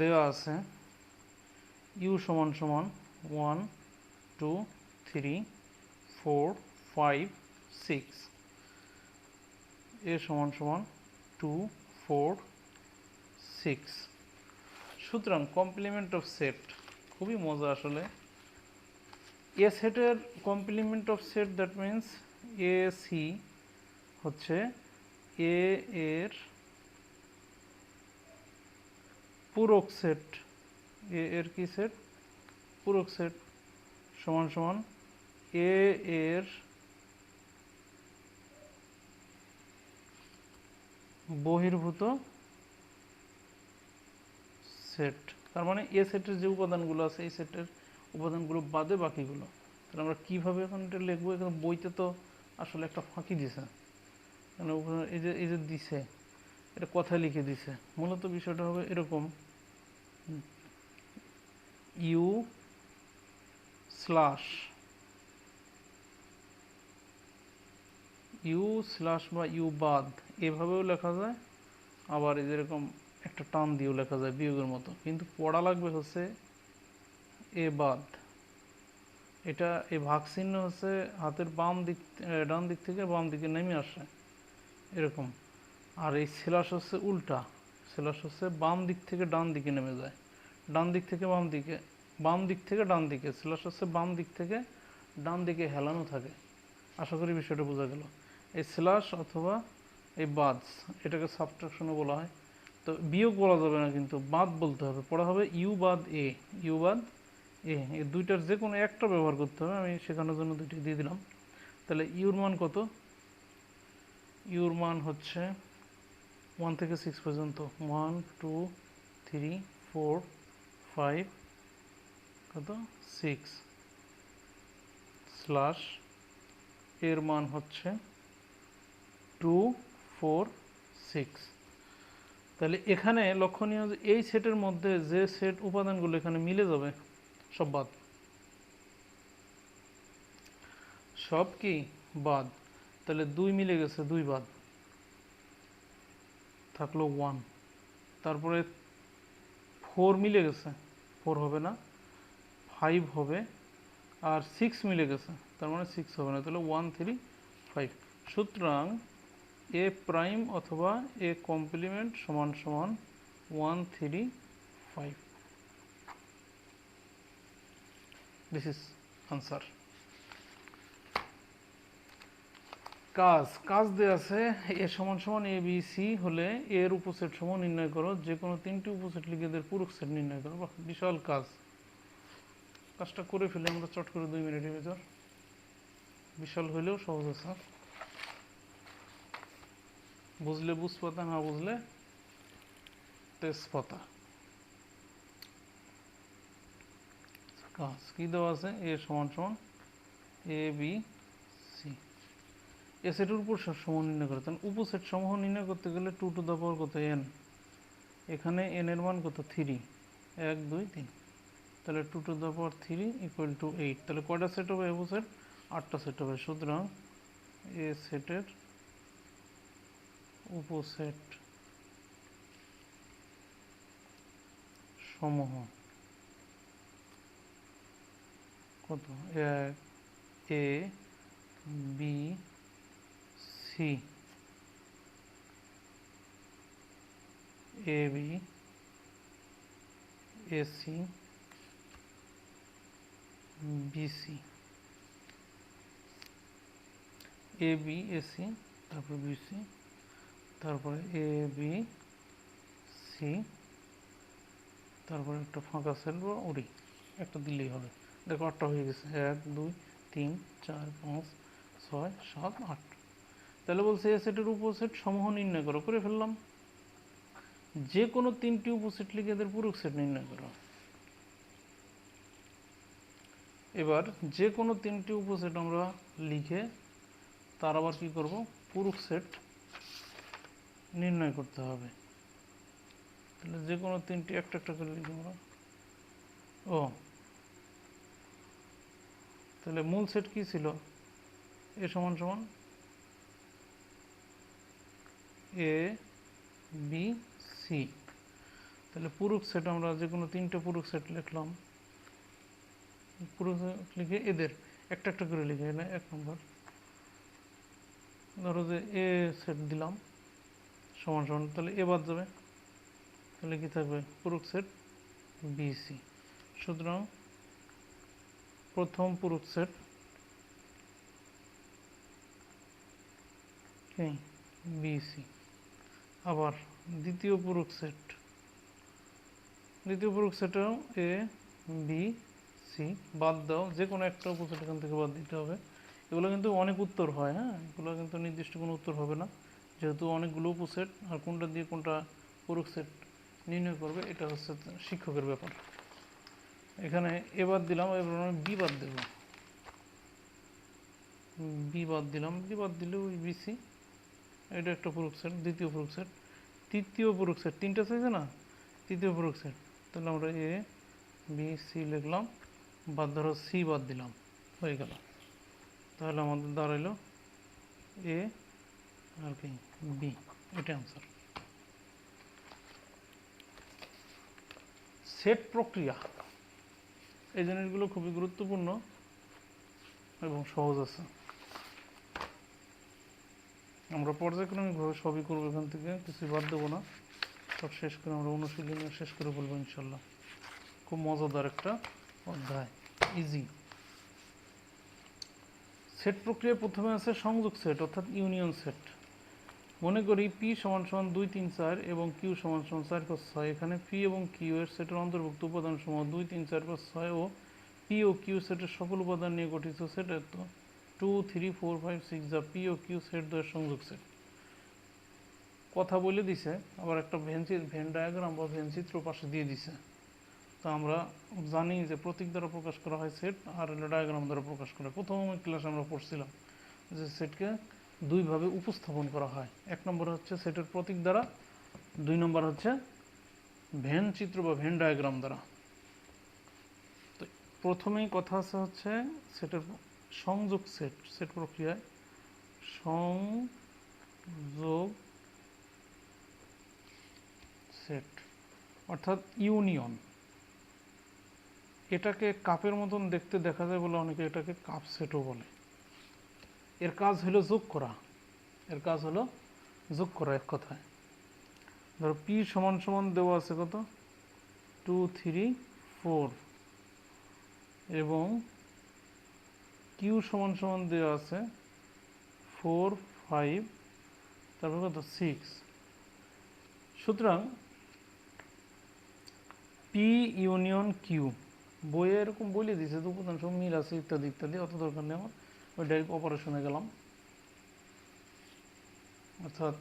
দেওয়া আছে। ইউ সমান সমান one two three four five six A সমান সমান টু ফোর সিক্স সুতরাং কমপ্লিমেন্ট অফ সেট খুবই মজা আসলে। এ সেটের complement of set that means A C হচ্ছে এ এর পূরক সেট এ এর কি সেট? পূরক সেট সমান সমান এ এর বহির্ভূত সেট। তার মানে এ সেটের যে উপাদানগুলো আছে, এই সেটের উপাদানগুলো বাদে বাকিগুলো। তাহলে আমরা কীভাবে এখন এটা লিখব? এখানে বইতে তো আসলে একটা ফাঁকি দিছে। মানে এই যে এই যে দিছে, এটা কথায় লিখে দিছে। মূলত বিষয়টা হবে এরকম ইউ স্ল্যাশ ইউ স্ল্যাশ বা ইউ বাদ, এভাবেও লেখা যায়। আবার যেরকম একটা টান দিয়েও লেখা যায় বিয়োগের মতো। কিন্তু পড়া লাগবে হচ্ছে এ বাদ। এটা এই ভাগ চিহ্ন হচ্ছে হাতের বাম দিক ডান দিক থেকে বাম দিকে নেমে আসে, এরকম। আর এই সেলাস হচ্ছে উল্টা। সেলাস হচ্ছে বাম দিক থেকে ডান দিকে নেমে যায়। ডান দিক থেকে বাম দিকে, বাম দিক থেকে ডান দিকে সেলাস হচ্ছে বাম দিক থেকে ডান দিকে হেলানো থাকে। আশা করি বিষয়টা বোঝা গেল। এই স্ল্যাশ অথবা এই বাদ এটাকে সাবট্রাকশনও বলা হয়। তো বিয়োগ বলা যাবে না কিন্তু, বাদ বলতে হবে। পড়া হবে ইউ বাদ এ, ইউ বাদ এ। এই দুইটার যে কোনো একটা ব্যবহার করতে হবে। আমি শেখানোর জন্য দুইটি দিয়ে দিলাম। তাহলে ইউর মান কত? ইউর মান হচ্ছে ওয়ান থেকে সিক্স পর্যন্ত। One two three four five কত? সিক্স স্ল্যাশ এর মান হচ্ছে টু ফোর সিক্স তাহলে এখানে লক্ষণীয় যে এই সেটের মধ্যে যে সেট উপাদানগুলো এখানে মিলে যাবে, সব বাদ। সব কি? বাদ। তাহলে দুই মিলে গেছে, দুই বাদ। থাকল ওয়ান তারপরে ফোর মিলে গেছে। ফোর হবে না ফাইভ হবে, আর সিক্স মিলে গেছে। তার মানে সিক্স হবে না, তাহলে ওয়ান থ্রি ফাইভ সুতরাং এ প্রাইম অথবা এ কমপ্লিমেন্ট সমান সমান one three five this is answer কাজ কাজ দেওয়া আছে, এ সমান সমান এ বি সি হলে এর উপসেট সমান নির্ণয় করো যে কোনো তিনটি উপসেট লিখে এদের পুরুষ সেট নির্ণয় করো। বিশাল কাজ। কাজটা করে ফেলে আমরা চট করে দুই মিনিটের ভিতর। বিশাল হইলেও সহজ আছে। বুঝলে বুঝপাতা, না বুঝলে তেজপাতা। কাজ কি দেওয়া আছে? এ সমান সমান এ বি এ সেটের উপর সমান নির্ণয় করে। তাহলে উপসেট সমূহ নির্ণয় করতে গেলে টু টু দ্য পাওয়ার কত এন এখানে এন এর মান কত? থ্রি এক, দুই, তিন। তাহলে two to the power three equal to eight তাহলে কয়টা সেট হবে এ সেট আটটা সেট হবে। সুতরাং এ সেটের উপসেট সমূহ কত? A, B B A C BC A B A C তারপরে বিসি তারপরে এ বি সি তারপরে একটা ফাঁকা সেল উড়ি, একটা দিলেই হবে। দেখো আটটা হয়ে গেছে। এক, দুই, তিন, চার, পাঁচ, ছয়, সাত, আট। তাহলে বলছে এ সেটের উপসেট সমূহ নির্ণয় করো, করে ফেললাম। যে কোনো তিনটি উপসেট লিখে এদের পুরুষ সেট নির্ণয় করো। এবার যে কোনো তিনটি উপসেট আমরা লিখে তার আবার কি করব? পুরুষ সেট নির্ণয় করতে হবে। তাহলে যে কোনো তিনটি একটা একটা করে লিখি আমরা ও। তাহলে মূল সেট কি ছিল? এ সমান সমান এ বি সি তাহলে পুরুষ সেট আমরা যে কোনো তিনটে পুরুষ সেট লিখলাম। পুরুষ লিখে এদের একটা একটা করে লিখে এনে এক নম্বর ধরো যে এ সেট দিলাম, সমান সমান, তাহলে এ বাদ যাবে। তাহলে কি থাকবে? পুরুষ সেট বিসি সুতরাং প্রথম পুরুষ সেট বিসি আবার দ্বিতীয় পুরুষ সেট। দ্বিতীয় পুরুষ সেটও এ বি সি বাদ দাও যে কোনো একটা উপসেট এখান থেকে বাদ দিতে হবে। এগুলো কিন্তু অনেক উত্তর হয় হ্যাঁ? এগুলো কিন্তু নির্দিষ্ট কোনো উত্তর হবে না। যেহেতু অনেকগুলো উপসেট আর কোনটা দিয়ে কোনটা পুরুষ সেট নির্ণয় করবে, এটা হচ্ছে শিক্ষকের ব্যাপার। এখানে এ বাদ দিলাম, এবার আমি বি বাদ দেবো। বি বাদ দিলাম বি বাদ দিলে ওই বিসি এটা একটা পুরুষ সেট দ্বিতীয় পুরুষ সেট তৃতীয় পুরুষ সেট তিনটা চাইছে না? তৃতীয় পুরুষ সেট তাহলে আমরা এ বি সি লিখলাম, বাদ ধরো সি বাদ দিলাম, হয়ে গেল। তাহলে আমাদের দাঁড়াইলো এ আর কি বি এটা অ্যান্সার সেট প্রক্রিয়া। এই জিনিসগুলো খুবই গুরুত্বপূর্ণ এবং সহজ আছে। আমরা পর্যায়ক্রমিকভাবে সবই করব এখান থেকে, কিছু বাদ দেবো না। সব শেষ করে আমরা অনুশীলনী শেষ করে বলব ইনশাল্লাহ। খুব মজাদার একটা অধ্যায়। ইজি সেট প্রক্রিয়ায় প্রথমে আছে সংযোগ সেট অর্থাৎ ইউনিয়ন সেট মনে করি পি সমান সমান দুই তিন চার এবং কিউ সমান সমান চার পাঁচ ছয়। এখানে পি এবং কিউ এর সেটের অন্তর্ভুক্ত উপাদান সমূহ দুই তিন চার পাঁচ ছয় ও পি ও কিউ সেটের সকল উপাদান নিয়ে গঠিত সেট এত two three four five six যা পি ও কিউ সেট দ্বয়ের সংযোগ সেট কথা বলে দিছে, আবার একটা ভেন ভেন ডায়াগ্রাম বা ভেন চিত্র পাশে দিয়ে দিছে। তো আমরা জানি যে প্রতীক দ্বারা প্রকাশ করা হয় সেট আর ডায়াগ্রাম দ্বারা প্রকাশ করা। প্রথম ক্লাসে আমরা পড়ছিলাম যে সেটকে দুইভাবে উপস্থাপন করা হয়। এক নম্বর হচ্ছে সেটের প্রতীক দ্বারা, দুই নম্বর হচ্ছে ভেন চিত্র বা ভেন ডায়াগ্রাম দ্বারা। তো প্রথমেই কথা আছে হচ্ছে সেটের সংযোগ সেট সেট প্রক্রিয়ায় সংযোগ সেট, অর্থাৎ ইউনিয়ন। এটাকে কাপের মতন দেখতে দেখা যায় বলে অনেকে এটাকে কাপ সেটও বলে। এর কাজ হলো যোগ করা। এর কাজ হলো যোগ করা এক কথায়। ধরো পি সমান সমান দেওয়া আছে কত? Two, three, four. এবং কিউ সমান সমান দেওয়া আছে ফোর ফাইভ তারপর কত? সিক্স সুতরাং পি ইউনিয়ন কিউ বইয়ে এরকম বলে দিয়েছে তো উপাদান সব মিল আছে, ইত্যাদি ইত্যাদি, অত দরকার নেই আমার। ওই ডাইরেক্ট অপারেশনে গেলাম। অর্থাৎ